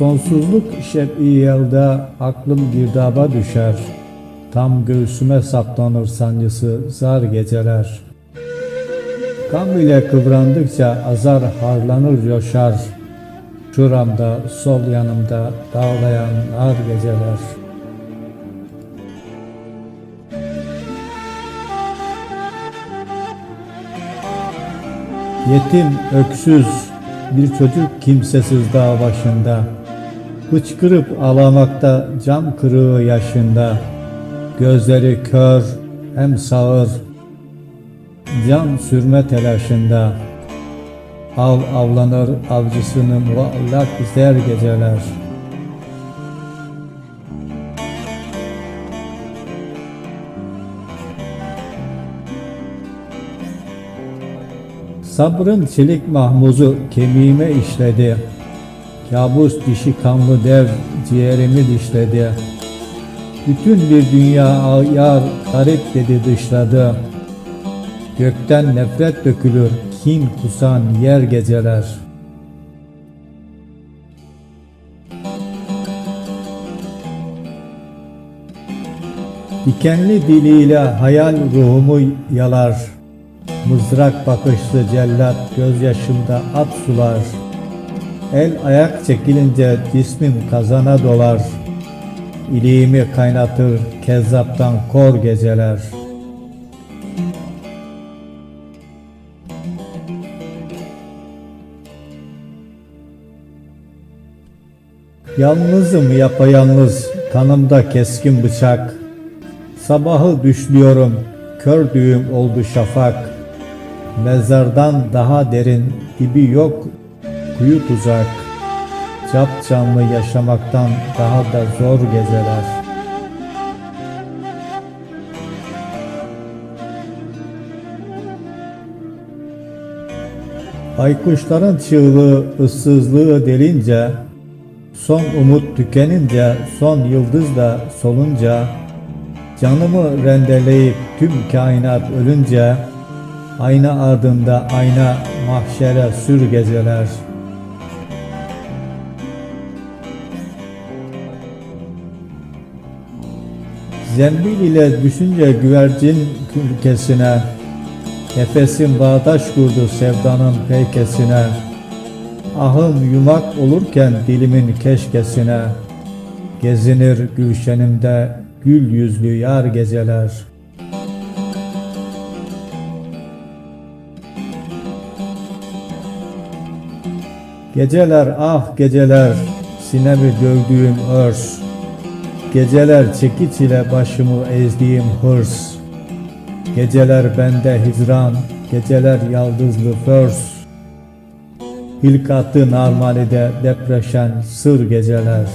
Sonsuzluk şeb'i yelde aklım girdaba düşer. Tam göğsüme saplanır sancısı zar geceler. Gam ile kıvrandıkça azar harlanır coşar. Şuramda, sol yanımda dağlayan nar geceler. Yetim, öksüz, bir çocuk kimsesiz dağ başında. Hıçkırıp ağlamakta cam kırığı yaşında. Gözleri kör, hem sağır, can sürme telaşında. Av avlanır avcısını muallak izler geceler. Sabrın çelik mahmuzu kemiğime işledi. Kabus dişi kanlı dev ciğerimi dişledi. Bütün bir dünya yar garip dedi dışladı. Gökten nefret dökülür kin kusan yer geceler. Dikenli diliyle hayal ruhumu yalar. Mızrak bakışlı cellat gözyaşımda at sular. El ayak çekilince cismim kazana dolar. İliğimi kaynatır kezzaptan kor geceler. Yalnızım yapayalnız, kanımda keskin bıçak. Sabahı düşlüyorum, kör düğüm oldu şafak. Mezardan daha derin, dibi yok, kuyu tuzak. Cap canlı yaşamaktan daha da zor geceler. Baykuşların çığlığı, ıssızlığı delince, son umut tükenince, son yıldız da solunca, canımı rendeleyip tüm kainat ölünce, ayna ardında ayna mahşere sür geceler. Zembil ile düşünce güvercin ülkesine, Nefesim bağdaş kurdu sevdanın peykesine, Ahım yumak olurken dilimin keşkesine, Gezinir gülşenimde gül yüzlü yar geceler. Geceler ah geceler, sinemi dövdüğüm örs, Geceler çekiç ile başımı ezdiğim hırs, Geceler bende hicran, geceler yaldızlı förs, Hilkatı normalide depreşen sır geceler.